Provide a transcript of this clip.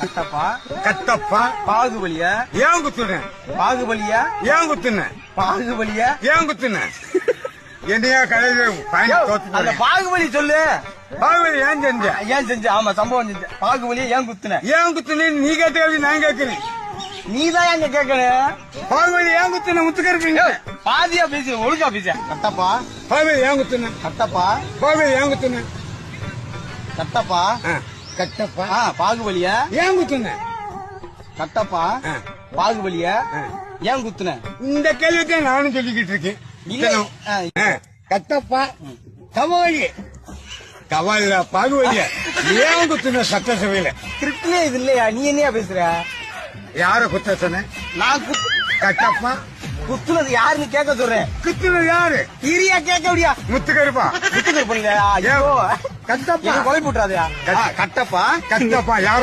கட்டப்பா. கட்டப்பா. பாகுபலிய. ஏன் குத்துன பாகுபலிய. ஏன் குத்துன? பாகுபலிய. ஏன் குத்துன? என்னையா கடையில அந்த. பாகுபலி சொல்லு. பாகுபலி ஏன் செஞ்ச? ஏன் செஞ்ச? ஆமா சம்பவம் செஞ்ச. பாகுபலிய ஏன் குத்துன? ஏன் குத்துன? நீ கேட்ட கேள்வி நான் கேட்கிறேன் நீதான் எங்க கேட்கணும் பாகுபலி ஏன் குத்துன? முத்துக்கருப்பீங்க பாதியா பேசி ஒழுங்கா பேச. கட்டப்பா. பாகுபலி ஏன் குத்துன? கட்டப்பா. பாகுபலி ஏன் குத்துன? கட்டப்பா. ஆ, கட்டப்பா. பாகுபலிய? ஏன் குத்துன? கட்டப்பா. பாகுபலிய. ஏன் குத்துன? இந்த கேள்வித்தான் நானும் சொல்லிக்கிட்டு இருக்கேன். கட்டப்பா கவாலி. கவாலில பாகுபலிய? ஏன் குத்துன சட்டசபையில? கிரிக்கெட்லயே இது இல்லையா? நீ என்னையா பேசுற? யார குத்த சொன்ன? நான் கட்டப்பா குத்துனது யாருன்னு கேட்க சொல்றேன். குத்துனது யாரு? இரியா கேட்க முடியா முத்துக்கருப்பா. குத்துக்கள் பண்ணுங்க ஐயோ. கட்டப்பா. கொலை போட்டுறாதயா? கட்டப்பா கட்டப்பா. யார?